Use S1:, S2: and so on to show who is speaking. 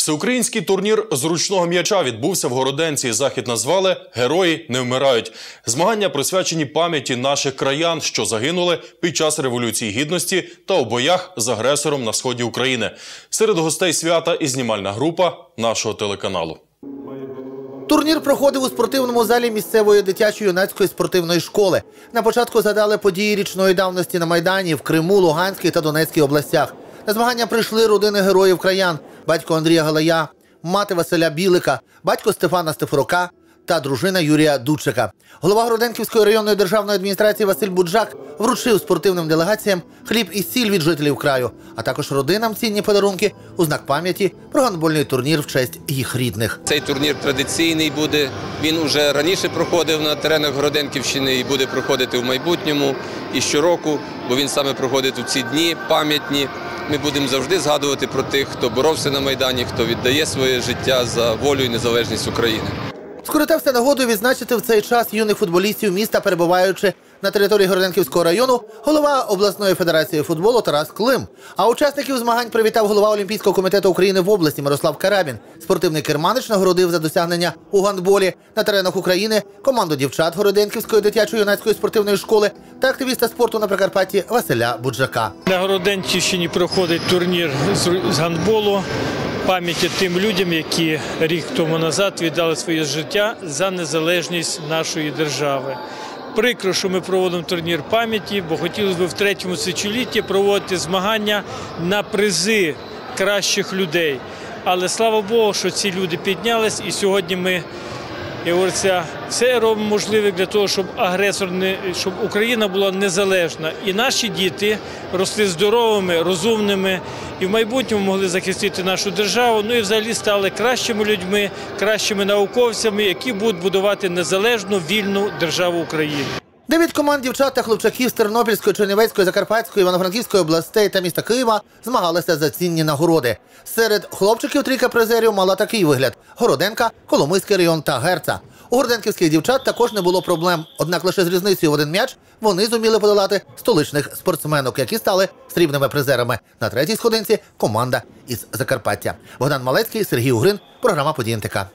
S1: Всеукраїнський турнір з ручного м'яча відбувся в Городенці. Захід назвали Герої не вмирають. Змагання присвячені пам'яті наших краян, що загинули під час революції гідності та у боях з агресором на сході України. Серед гостей свята і знімальна група нашого телеканалу.
S2: Турнір проходив у спортивному залі місцевої дитячо-юнацької спортивної школи. На початку згадали події річної давності на Майдані в Криму, Луганській та Донецькій областях. На змагання прийшли родини героїв краян, батько Андрія Галая, мати Василя Білика, батько Стефана Стефурока та дружина Юрія Дудчика. Голова Городенківської районної державної адміністрації Василь Буджак вручив спортивним делегаціям хліб і сіль від жителів краю, а також родинам цінні подарунки у знак пам'яті про гандбольний турнір в честь їх рідних.
S3: Цей турнір традиційний буде. Він уже раніше проходив на теренах Городенківщини і буде проходити в майбутньому і щороку, бо він саме проходить у ці дні пам'ятні. Ми будемо завжди згадувати про тих, хто боровся на майдані, хто віддає своє життя за волю і незалежність України.
S2: Скористався нагодою відзначити в цей час юних футболістів міста, перебуваючи на території Городенківського району, голова обласної федерації футболу Тарас Клим. А учасників змагань привітав голова Олімпійського комітету України в області Мирослав Карабін. Спортивний керманич нагородив за досягнення у гандболі на теренах України команду дівчат Городенківської дитячо-юнацької спортивної школи та активіста спорту на Прикарпатті Василя Буджака.
S4: На Городенчищині проходить турнір з гандболу пам'яті тим людям, які рік тому назад віддали своє життя за незалежність нашої держави. Прикро, що ми проводимо турнір пам'яті, бо хотілося б в третьому тисячолітті проводити змагання на призи кращих людей. Але слава Богу, що ці люди піднялись, і сьогодні ми і говориться, все робимо можливе для того, щоб агресор не щоб Україна була незалежна, і наші діти росли здоровими, розумними і в майбутньому могли захистити нашу державу. Ну і взагалі стали кращими людьми, кращими науковцями, які будуть будувати незалежну вільну державу України.
S2: Дев'ять команд дівчат та хлопчаків з Тернопільської, Чернівецької, Закарпатської, Івано-Франківської областей та міста Києва змагалися за цінні нагороди. Серед хлопчиків трійка призерів мала такий вигляд: Городенка, Коломийський район та Герца. У горденківських дівчат також не було проблем. Однак лише з різницею в один м'яч вони зуміли подолати столичних спортсменок, які стали срібними призерами. На третій сходинці команда із Закарпаття. Богдан Малецький, Сергій Угрин. Програма «Події НТК».